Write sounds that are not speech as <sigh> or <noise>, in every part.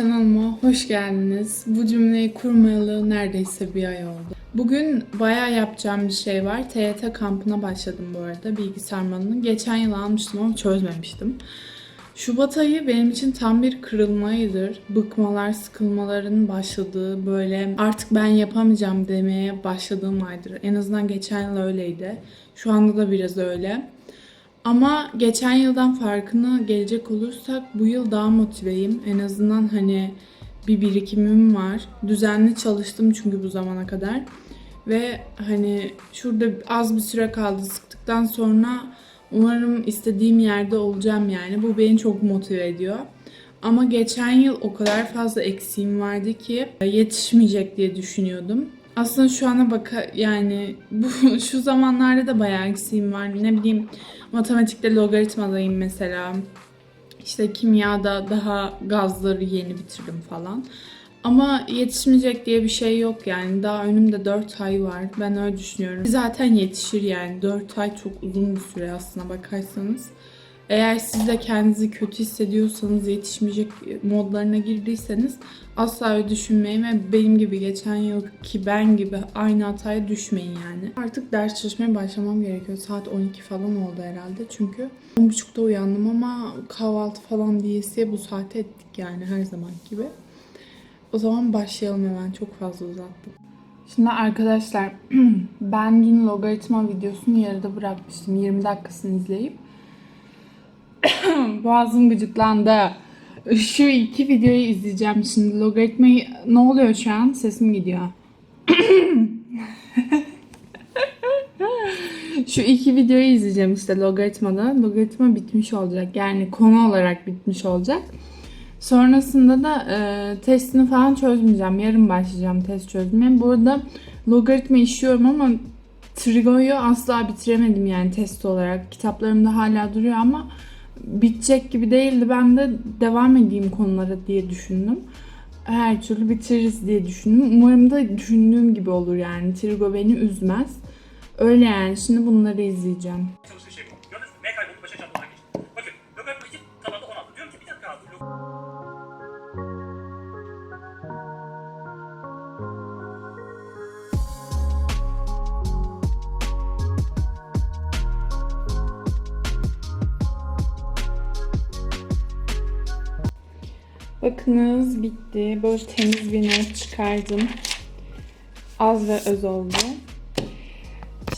Kanalıma hoş geldiniz. Bu cümleyi kurmayalı neredeyse bir ay oldu. Bugün bayağı yapacağım bir şey var. TYT kampına başladım bu arada bilgisayar malını. Geçen yıl almıştım ama çözmemiştim. Şubat ayı benim için tam bir kırılma ayıdır. Bıkmalar, sıkılmaların başladığı, böyle artık ben yapamayacağım demeye başladığım aydır. En azından geçen yıl öyleydi. Şu anda da biraz öyle. Ama geçen yıldan farkına gelecek olursak bu yıl daha motiveyim. En azından hani bir birikimim var. Düzenli çalıştım çünkü bu zamana kadar. Ve hani şurada az bir süre kaldı sıktıktan sonra umarım istediğim yerde olacağım yani. Bu beni çok motive ediyor. Ama geçen yıl o kadar fazla eksiğim vardı ki yetişmeyecek diye düşünüyordum. Aslında şu ana baka yani bu <laughs> şu zamanlarda da bayağı eksiğim var. Ne bileyim matematikte logaritmadayım mesela. İşte kimyada daha gazları yeni bitirdim falan. Ama yetişmeyecek diye bir şey yok yani. Daha önümde 4 ay var. Ben öyle düşünüyorum. Zaten yetişir yani. 4 ay çok uzun bir süre aslına bakarsanız. Eğer siz de kendinizi kötü hissediyorsanız, yetişmeyecek modlarına girdiyseniz asla öyle düşünmeyin ve benim gibi geçen yılki ben gibi aynı hataya düşmeyin yani. Artık ders çalışmaya başlamam gerekiyor. Saat 12 falan oldu herhalde çünkü 10.30'da uyandım ama kahvaltı falan diyesiye bu saate ettik yani her zaman gibi. O zaman başlayalım hemen. Çok fazla uzattım. Şimdi arkadaşlar <clears throat> ben dün logaritma videosunu yarıda bırakmıştım. 20 dakikasını izleyip. <coughs> Boğazım gıcıklandı. Şu iki videoyu izleyeceğim şimdi. Logaritmayı... Ne oluyor şu an? Sesim gidiyor. <coughs> Şu iki videoyu izleyeceğim işte logaritmada. Logaritma bitmiş olacak. Yani konu olarak bitmiş olacak. Sonrasında da e, testini falan çözmeyeceğim. Yarın başlayacağım test çözmeye. Burada logaritma işliyorum ama Trigo'yu asla bitiremedim yani test olarak. Kitaplarımda hala duruyor ama bitecek gibi değildi. Ben de devam edeyim konulara diye düşündüm. Her türlü bitiririz diye düşündüm. Umarım da düşündüğüm gibi olur yani. Trigo beni üzmez. Öyle yani. Şimdi bunları izleyeceğim. Bakınız bitti. Böyle temiz bir not çıkardım. Az ve öz oldu.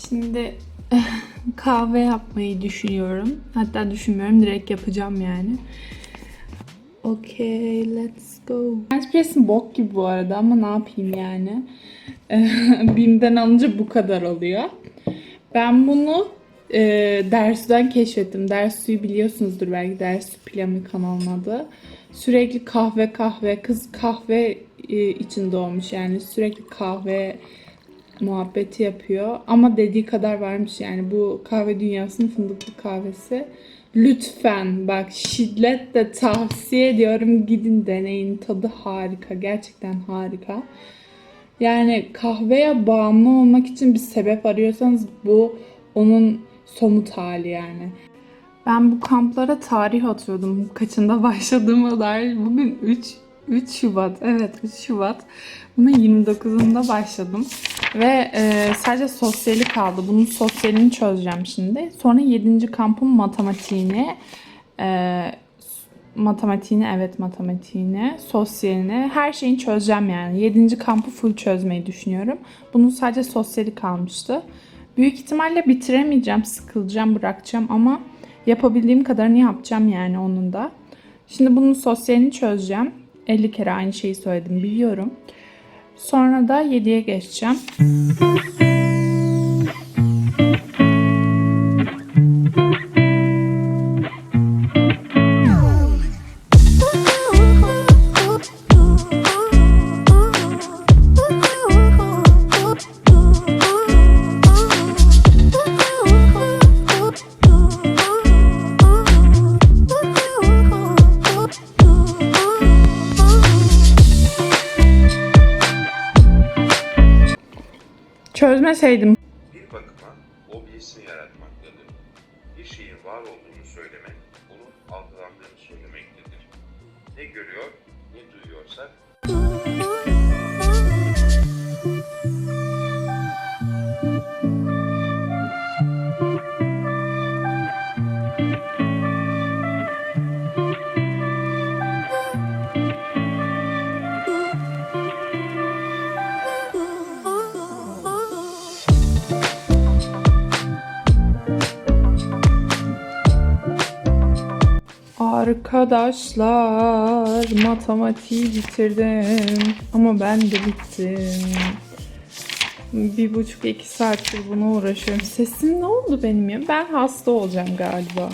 Şimdi <laughs> kahve yapmayı düşünüyorum. Hatta düşünmüyorum. Direkt yapacağım yani. Okay, let's go. Espresso bok gibi bu arada ama ne yapayım yani. <laughs> Bim'den alınca bu kadar oluyor. Ben bunu e, Dersu'dan keşfettim. Dersu'yu biliyorsunuzdur belki. Dersu Plami kanalının adı. Sürekli kahve kahve. Kız kahve e, için doğmuş yani. Sürekli kahve muhabbeti yapıyor. Ama dediği kadar varmış yani. Bu kahve dünyasının fındıklı kahvesi. Lütfen bak şiddetle tavsiye ediyorum. Gidin deneyin. Tadı harika. Gerçekten harika. Yani kahveye bağımlı olmak için bir sebep arıyorsanız bu onun somut hali yani. Ben bu kamplara tarih atıyordum. Kaçında başladığıma dair. Bugün 3 3 Şubat. Evet 3 Şubat. Bunun 29'unda başladım. Ve e, sadece sosyali kaldı. Bunun sosyalini çözeceğim şimdi. Sonra 7. kampın matematiğini e, matematiğini evet matematiğini, sosyalini her şeyini çözeceğim yani. 7. kampı full çözmeyi düşünüyorum. Bunun sadece sosyali kalmıştı. Büyük ihtimalle bitiremeyeceğim, sıkılacağım, bırakacağım ama yapabildiğim kadarını yapacağım yani onun da. Şimdi bunun sosyalini çözeceğim. 50 kere aynı şeyi söyledim biliyorum. Sonra da 7'ye geçeceğim. Çözmeseydim. Bir bakıma o bir isim yaratmaktadır. Bir şeyin var olduğunu söylemek, onun algılandığını söylemektedir. Ne görüyor, ne duyuyorsak Arkadaşlar matematiği bitirdim ama ben de bittim. Bir buçuk iki saattir buna uğraşıyorum. Sesim ne oldu benim ya? Ben hasta olacağım galiba.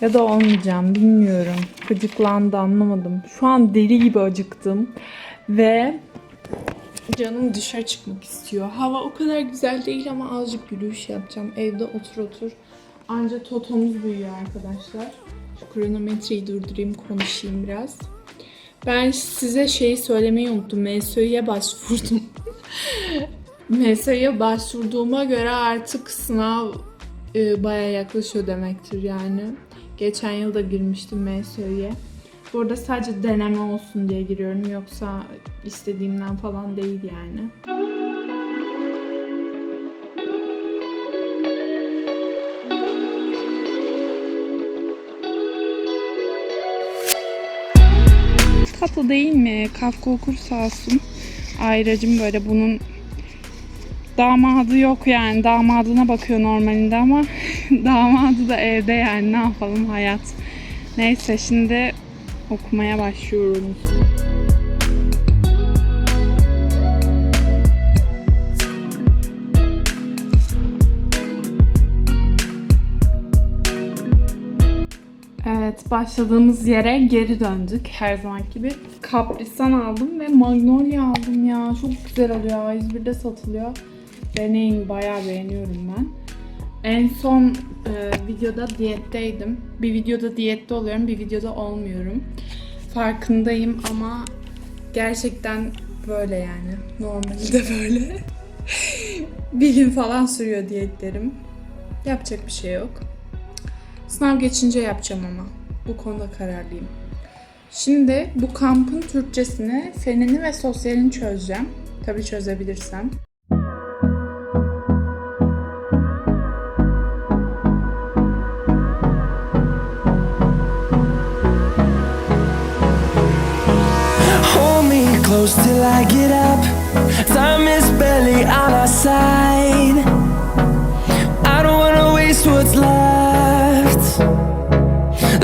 Ya da olmayacağım bilmiyorum. Gıcıklandı anlamadım. Şu an deli gibi acıktım. Ve canım dışarı çıkmak istiyor. Hava o kadar güzel değil ama azıcık yürüyüş yapacağım. Evde otur otur. Anca totomuz büyüyor arkadaşlar. Şu kronometreyi durdurayım konuşayım biraz. Ben size şeyi söylemeyi unuttum. MSÖ'ye başvurdum. <laughs> MSÖ'ye başvurduğuma göre artık sınav e, baya yaklaşıyor demektir yani. Geçen yıl da girmiştim MSÖ'ye. Burada sadece deneme olsun diye giriyorum. Yoksa istediğimden falan değil yani. Tatlı değil mi? Kafka okur sağ olsun. Ayracım böyle bunun damadı yok yani. Damadına bakıyor normalinde ama <laughs> damadı da evde yani ne yapalım hayat. Neyse şimdi okumaya başlıyoruz. Başladığımız yere geri döndük her zaman gibi. Kaprisan aldım ve Magnolia aldım ya. Çok güzel oluyor. A101'de satılıyor. Deneyin, bayağı beğeniyorum ben. En son e, videoda diyetteydim. Bir videoda diyette oluyorum, bir videoda olmuyorum. Farkındayım ama gerçekten böyle yani. Normalde <laughs> böyle. bir gün falan sürüyor diyetlerim. Yapacak bir şey yok. Sınav geçince yapacağım ama. Bu konuda kararlıyım. Şimdi bu kampın Türkçesini, fenini ve sosyalini çözeceğim. Tabii çözebilirsem. Till I get up. Time is barely on our side. I don't wanna waste what's left.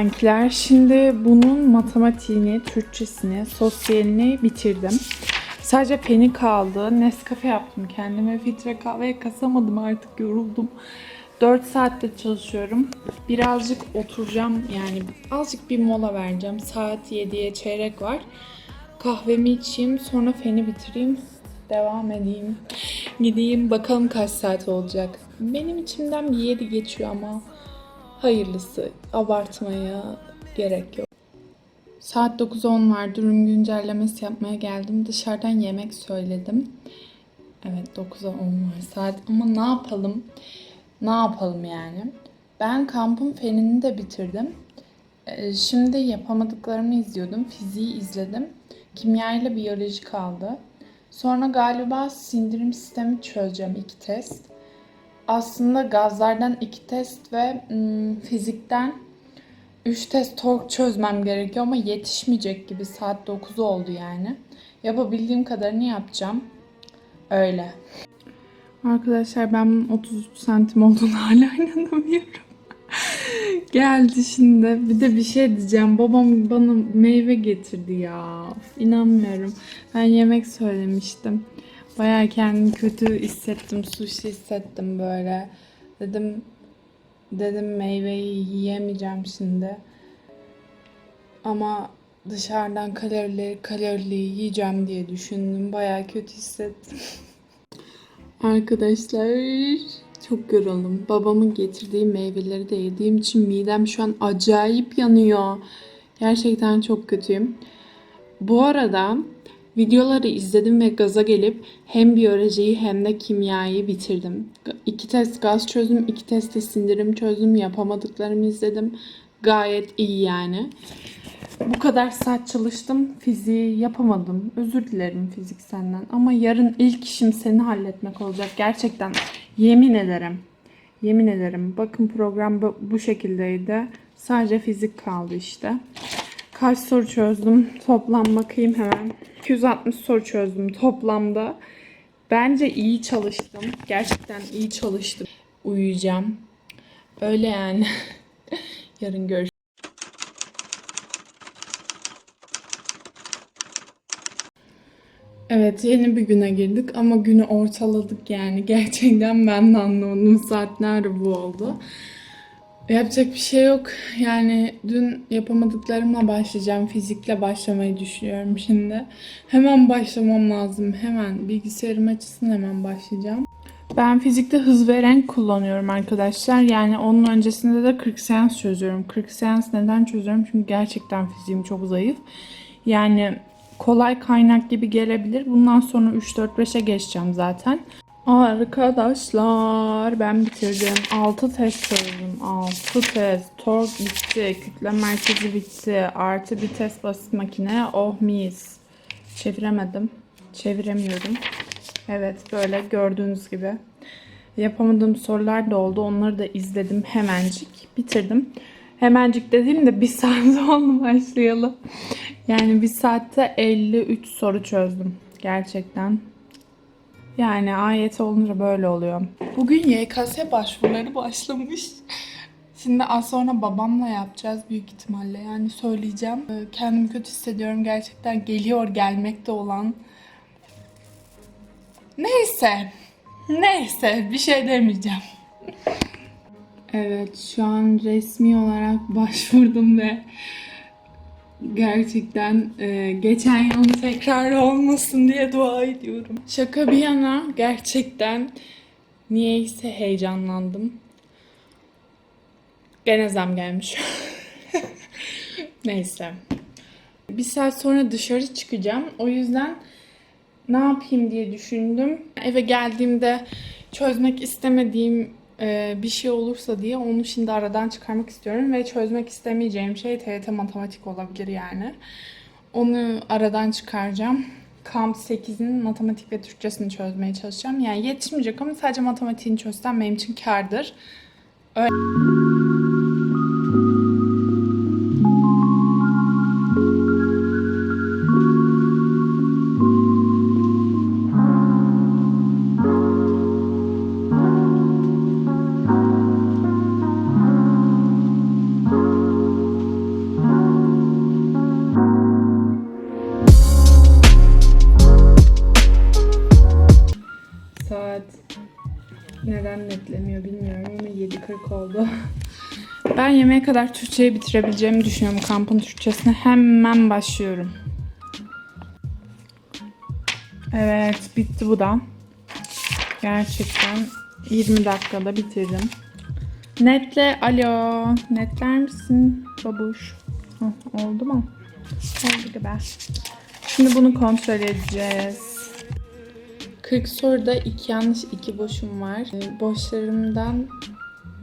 Evet kankiler, şimdi bunun matematiğini, Türkçesini, sosyalini bitirdim. Sadece peni kaldı. Nescafe yaptım kendime. Filtre kahve kasamadım artık yoruldum. 4 saatte çalışıyorum. Birazcık oturacağım yani azıcık bir mola vereceğim. Saat 7'ye çeyrek var. Kahvemi içeyim sonra feni bitireyim. Devam edeyim. Gideyim bakalım kaç saat olacak. Benim içimden bir 7 geçiyor ama hayırlısı. Abartmaya gerek yok. Saat 9.10 var. Durum güncellemesi yapmaya geldim. Dışarıdan yemek söyledim. Evet 9'a 10 var saat. Ama ne yapalım? Ne yapalım yani? Ben kampın fenini de bitirdim. Ee, Şimdi yapamadıklarımı izliyordum. Fiziği izledim. Kimya ile biyoloji kaldı. Sonra galiba sindirim sistemi çözeceğim iki test. Aslında gazlardan iki test ve ım, fizikten 3 test tork çözmem gerekiyor ama yetişmeyecek gibi. Saat 9 oldu yani. Yapabildiğim kadarını yapacağım. Öyle. Arkadaşlar ben bunun 33 santim olduğunu <laughs> hala inanamıyorum. Geldi şimdi. Bir de bir şey diyeceğim. Babam bana meyve getirdi ya. Of, İnanmıyorum. Ben yemek söylemiştim. Bayağı kendimi kötü hissettim. Sushi hissettim böyle. Dedim dedim meyveyi yiyemeyeceğim şimdi. Ama dışarıdan kalorili kalorili yiyeceğim diye düşündüm. Bayağı kötü hissettim. <laughs> Arkadaşlar çok yoruldum. Babamın getirdiği meyveleri de yediğim için midem şu an acayip yanıyor. Gerçekten çok kötüyüm. Bu arada videoları izledim ve gaza gelip hem biyolojiyi hem de kimyayı bitirdim. İki test gaz çözdüm, iki test de sindirim çözdüm. Yapamadıklarımı izledim. Gayet iyi yani. Bu kadar saat çalıştım. Fiziği yapamadım. Özür dilerim fizik senden. Ama yarın ilk işim seni halletmek olacak. Gerçekten yemin ederim. Yemin ederim. Bakın program bu şekildeydi. Sadece fizik kaldı işte. Kaç soru çözdüm? Toplam bakayım hemen. 260 soru çözdüm toplamda. Bence iyi çalıştım. Gerçekten iyi çalıştım. Uyuyacağım. Öyle yani. <laughs> Yarın görüşürüz. Evet yeni bir güne girdik ama günü ortaladık yani. <laughs> Gerçekten ben de anlamadım saat nerede bu oldu. Yapacak bir şey yok. Yani dün yapamadıklarımla başlayacağım. Fizikle başlamayı düşünüyorum şimdi. Hemen başlamam lazım. Hemen bilgisayarım açısın hemen başlayacağım. Ben fizikte hız ve renk kullanıyorum arkadaşlar. Yani onun öncesinde de 40 seans çözüyorum. 40 seans neden çözüyorum? Çünkü gerçekten fiziğim çok zayıf. Yani kolay kaynak gibi gelebilir. Bundan sonra 3-4-5'e geçeceğim zaten. Arkadaşlar ben bitirdim. 6 test çözdüm. 6 test. Tork bitti. Kütle merkezi bitti. Artı bir test basit makine. Oh mis. Çeviremedim. Çeviremiyorum. Evet böyle gördüğünüz gibi. Yapamadığım sorular da oldu. Onları da izledim hemencik. Bitirdim. Hemencik dediğimde bir <laughs> saat oldu başlayalım. Yani bir saatte 53 soru çözdüm. Gerçekten. Yani ayet olunca böyle oluyor. Bugün YKS başvuruları başlamış. Şimdi az sonra babamla yapacağız büyük ihtimalle. Yani söyleyeceğim. Ee, Kendimi kötü hissediyorum. Gerçekten geliyor gelmekte olan. Neyse. Neyse bir şey demeyeceğim. Evet şu an resmi olarak <laughs> başvurdum ve gerçekten e, geçen yılın tekrar olmasın diye dua ediyorum. Şaka bir yana gerçekten niyeyse heyecanlandım. Gene zam gelmiş. <laughs> Neyse. Bir saat sonra dışarı çıkacağım. O yüzden ne yapayım diye düşündüm. Eve geldiğimde çözmek istemediğim e, bir şey olursa diye onu şimdi aradan çıkarmak istiyorum ve çözmek istemeyeceğim şey TYT matematik olabilir yani. Onu aradan çıkaracağım. Kamp 8'in matematik ve Türkçesini çözmeye çalışacağım. Yani yetişmeyecek ama sadece matematiğini çözsem benim için kârdır. Saat yemeğe kadar Türkçeyi bitirebileceğimi düşünüyorum. Kampın Türkçesine hemen başlıyorum. Evet bitti bu da. Gerçekten 20 dakikada bitirdim. Netle alo. Netler misin babuş? Hah, oldu mu? Oldu gibi. Şimdi bunu kontrol edeceğiz. 40 soruda iki yanlış iki boşum var. Ee, Boşlarımdan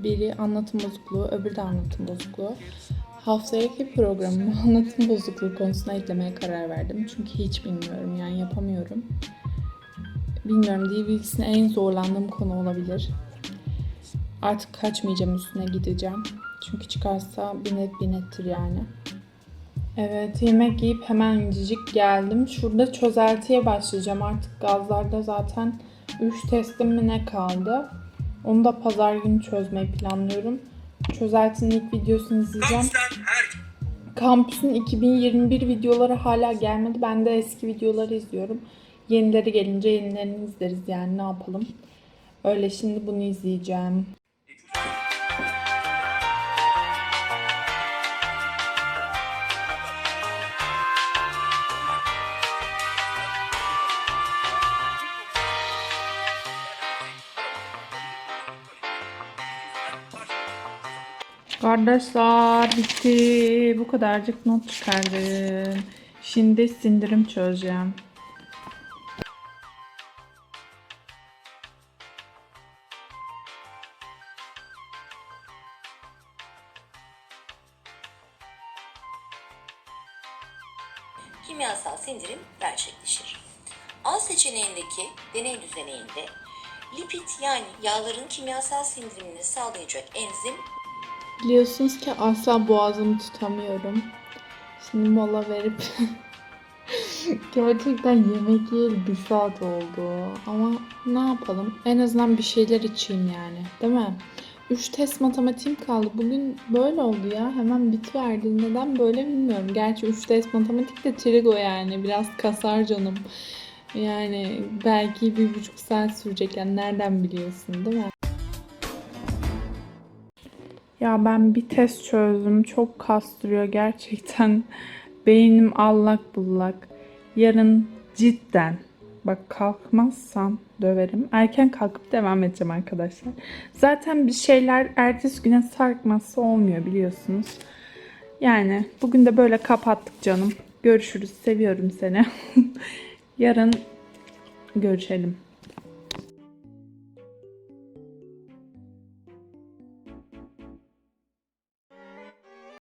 biri anlatım bozukluğu, öbürü de anlatım bozukluğu. Haftaki programımı <laughs> anlatım bozukluğu konusuna eklemeye karar verdim. Çünkü hiç bilmiyorum yani yapamıyorum. Bilmiyorum dil bilgisine en zorlandığım konu olabilir. Artık kaçmayacağım üstüne gideceğim. Çünkü çıkarsa binet binettir yani. Evet yemek yiyip hemen cicik geldim. Şurada çözeltiye başlayacağım. Artık gazlarda zaten 3 testim mi ne kaldı. Onu da pazar günü çözmeyi planlıyorum. Çözeltinin ilk videosunu izleyeceğim. Kampüsün 2021 videoları hala gelmedi. Ben de eski videoları izliyorum. Yenileri gelince yenilerini izleriz yani ne yapalım. Öyle şimdi bunu izleyeceğim. Kardeşler bitti. Bu kadarcık not çıkardım. Şimdi sindirim çözeceğim. kimyasal sindirim gerçekleşir. A seçeneğindeki deney düzeneğinde lipid yani yağların kimyasal sindirimini sağlayacak enzim Biliyorsunuz ki asla boğazımı tutamıyorum. Şimdi mola verip <laughs> gerçekten yemek yiyeli bir saat oldu. Ama ne yapalım? En azından bir şeyler içeyim yani. Değil mi? 3 test matematiğim kaldı. Bugün böyle oldu ya. Hemen bitiverdi. Neden böyle bilmiyorum. Gerçi 3 test matematik de trigo yani. Biraz kasar canım. Yani belki bir buçuk saat sürecek. Yani nereden biliyorsun değil mi? Ya ben bir test çözdüm. Çok kastırıyor gerçekten. <laughs> Beynim allak bullak. Yarın cidden bak kalkmazsam döverim. Erken kalkıp devam edeceğim arkadaşlar. Zaten bir şeyler ertesi güne sarkması olmuyor biliyorsunuz. Yani bugün de böyle kapattık canım. Görüşürüz. Seviyorum seni. <laughs> Yarın görüşelim.